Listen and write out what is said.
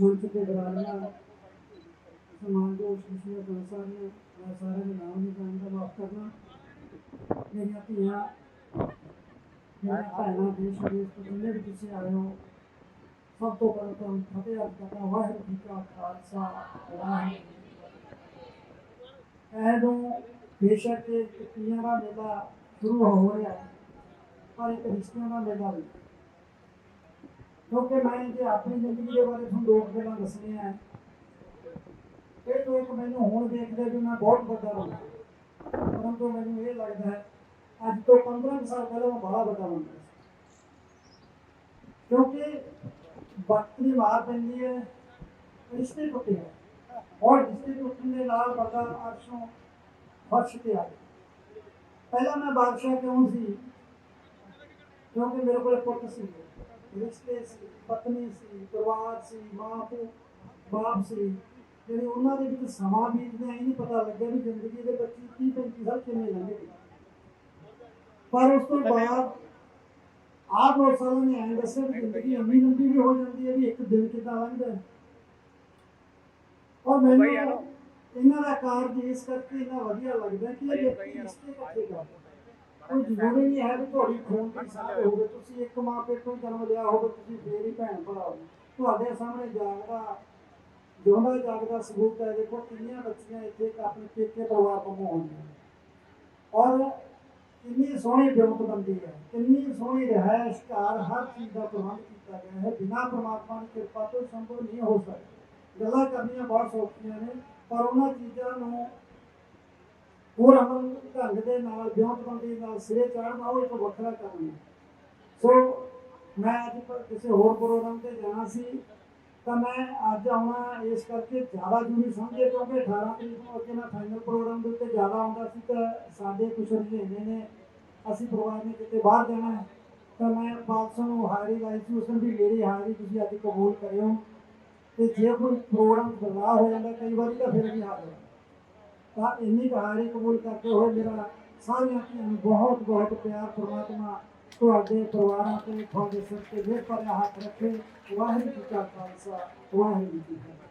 मुल्क को बढ़ाना समाज को खुशियों पहुँचाना और सारे गुनाहों की काम का माफ़ करना। मेरी अपनी यहाँ भैन देश विदेश के जिन्हें भी पीछे आए हो। सब तो बड़ा काम फतेह करता वाहर जी का खालसा वाहर ऐनो तो बेशक एक पियारा मेला शुरू हो रहा है और एक रिश्ते का मेला भी। ਕਿਉਂਕਿ ਮੈਂ ਜੇ ਆਪਣੀ ਜ਼ਿੰਦਗੀ ਦੇ ਬਾਰੇ ਤੁਹਾਨੂੰ ਦੋ ਕੁ ਗੱਲਾਂ ਦੱਸਣੀਆਂ ਹੈ ਇਹ ਲੋਕ ਮੈਨੂੰ ਹੁਣ ਦੇਖਦੇ ਵੀ ਮੈਂ ਬਹੁਤ ਵੱਡਾ ਬੰਦਾ ਪਰੰਤੂ ਮੈਨੂੰ ਇਹ ਲੱਗਦਾ ਹੈ ਅੱਜ ਤੋਂ 15 ਕੁ ਸਾਲ ਪਹਿਲਾਂ ਮੈਂ ਬੜਾ ਵੱਡਾ ਬੰਦਾ ਸੀ ਕਿਉਂਕਿ ਵਕਤ ਦੀ ਮਾਰ ਪੈਂਦੀ ਹੈ ਰਿਸ਼ਤੇ ਟੁੱਟੇ ਹੈ ਔਰ ਰਿਸ਼ਤੇ ਟੁੱਟਣ ਦੇ ਨਾਲ ਬੰਦਾ ਅਰਸ਼ੋਂ ਫਰਸ਼ ਤੇ ਆ ਗਿਆ ਪਹਿਲਾਂ ਮੈਂ ਬਾਦਸ਼ਾਹ ਕਿਉਂ ਸੀ ਕਿਉਂਕਿ ਮੇਰੇ ਕੋਲ ਪੁੱਤ ਸੀ ਰਿਸ਼ਤੇ ਸੀ ਪਤਨੀ ਸੀ ਪਰਿਵਾਰ ਸੀ ਮਾਂ ਪਿਓ ਬਾਪ ਸੀ। ਜਿਹੜੇ ਉਹਨਾਂ ਦੇ ਵਿੱਚ ਸਮਾਂ ਬੀਤਦਾ ਇਹ ਨਹੀਂ ਪਤਾ ਲੱਗਿਆ ਵੀ ਜ਼ਿੰਦਗੀ ਦੇ 25 30 35 ਸਾਲ ਕਿਵੇਂ ਲੰਘੇ। ਪਰ ਉਸ ਤੋਂ ਬਾਅਦ ਆਪ ਉਹ ਸਾਲਾਂ ਨੇ ਐਂ ਦੱਸਿਆ ਵੀ ਜ਼ਿੰਦਗੀ ਇੰਨੀ ਲੰਬੀ ਵੀ ਹੋ ਜਾਂਦੀ ਹੈ ਵੀ ਇੱਕ ਦਿਨ ਕਿੱਦਾਂ ਲੰਘਦਾ ਹੈ। ਔਰ ਮੈਨੂੰ ਇਹਨਾਂ ਦਾ ਕਾਰਜ ਇਸ ਕਰਕੇ ਇੰਨਾ ਵਧੀਆ ਲੱਗਦਾ ਕਿ ਇਹ ਵਿਅਕਤੀ ਰਿਸ਼ਤੇ ਇਕੱਠੇ ਕਰਦੇ ਕੋਈ ਜ਼ਰੂਰੀ ਨਹੀਂ ਹੈ ਵੀ ਤੁਹਾਡੀ ਖੂਨ ਦੀ ਸਾਥ ਹੋਵੇ। ਤੁਸੀਂ ਇੱਕ ਮਾਂ ਪੇਟੋਂ ਜਨਮ ਲਿਆ ਹੋਵੇ, ਤੁਸੀਂ ਫੇਰ ਹੀ ਭੈਣ ਭਰਾ ਹੋ। ਤੁਹਾਡੇ ਸਾਹਮਣੇ ਜਾਗਦਾ, ਜਿਉਂਦਾ ਜਾਗਦਾ ਸਬੂਤ ਹੈ, ਦੇਖੋ ਕਿੰਨੀਆਂ ਬੱਚੀਆਂ ਇੱਥੇ ਆਪਣੇ ਪੇਕੇ ਪਰਿਵਾਰ ਤੋਂ ਹੋਣਗੀਆਂ ਔਰ ਕਿੰਨੀ ਸੋਹਣੀ ਵਿਉਂਤਬੰਦੀ ਹੈ, ਕਿੰਨੀ ਸੋਹਣੀ ਰਿਹਾਇਸ਼ ਘਰ ਹਰ ਚੀਜ਼ ਦਾ ਪ੍ਰਬੰਧ ਕੀਤਾ ਗਿਆ ਹੈ। ਬਿਨਾਂ ਪ੍ਰਮਾਤਮਾ ਦੀ ਕਿਰਪਾ ਤੋਂ ਸੰਭਵ ਨਹੀਂ ਹੋ ਸਕਦਾ। ਗੱਲਾਂ ਕਰਨੀਆਂ ਬਹੁਤ ਸੌਖੀਆਂ ਨੇ, ਪਰ ਉਹਨਾਂ ਚੀਜ਼ਾਂ ਨੂੰ ਹੋਰ ਅਮਲ ਢੰਗ ਦੇ ਨਾਲ ਵਿਉਂਤਬੰਦੀ ਨਾਲ ਸਿਰੇ ਚੜ੍ਹਨਾ, ਉਹ ਇੱਕ ਵੱਖਰਾ ਕੰਮ ਹੈ। ਸੋ ਮੈਂ ਅੱਜ ਕਿਸੇ ਹੋਰ ਪ੍ਰੋਗਰਾਮ ਤੇ ਜਾਣਾ ਸੀ, ਤਾਂ ਮੈਂ ਅੱਜ ਆਉਣਾ ਇਸ ਕਰਕੇ ਜ਼ਿਆਦਾ ਜ਼ਰੂਰੀ ਸਮਝੇ, ਕਿਉਂਕਿ 18 ਤਰੀਕ ਨੂੰ ਅੱਗੇ ਮੈਂ ਫਾਈਨਲ ਪ੍ਰੋਗਰਾਮ ਦੇ ਉੱਤੇ ਜ਼ਿਆਦਾ ਆਉਂਦਾ ਸੀ, ਤਾਂ ਸਾਡੇ ਕੁਝ ਰੁਝੇਵੇਂ ਨੇ, ਅਸੀਂ ਪਰਿਵਾਰ ਨੇ ਕਿਤੇ ਬਾਹਰ ਜਾਣਾ ਹੈ, ਤਾਂ ਮੈਂ ਪਾਲਸਨ ਨੂੰ ਹਾਜ਼ਰੀ ਲਾਈ ਸੀ, ਉਸ ਵੀ ਮੇਰੀ ਹਾਜ਼ਰੀ ਤੁਸੀਂ ਅੱਜ ਕਬੂਲ ਕਰਿਓ। ਤੇ ਜੇ ਕੋਈ ਪ੍ਰੋਗਰਾਮ ਬਦਲਾਅ ਹੋ ਜਾਂਦਾ, ਕਈ ਵਾਰੀ ਤਾਂ ਫਿਰ ਵੀ ਹਾਜ਼ਰ ਹਾਂ। ਤਾਂ ਇੰਨੀ ਕੁ ਹਾਜ਼ਰੀ ਕਬੂਲ ਕਰਦੇ ਹੋਏ ਮੇਰਾ ਸਾਰਿਆਂ ਨੂੰ ਬਹੁਤ ਬਹੁਤ ਪਿਆਰ ਪ੍ਰਮਾਤਮਾ ਤੁਹਾਡੇ ਪਰਿਵਾਰਾਂ ਤੇ ਤੁਹਾਡੇ ਸਿਰ ਤੇ ਮਿਹਰ ਭਰਿਆ ਹੱਥ ਰੱਖੇ ਵਾਹਿਗੁਰੂ ਜੀ ਕਾ ਖਾਲਸਾ ਵਾਹਿਗੁਰੂ ਜੀ ਕੀ ਫਤਿਹ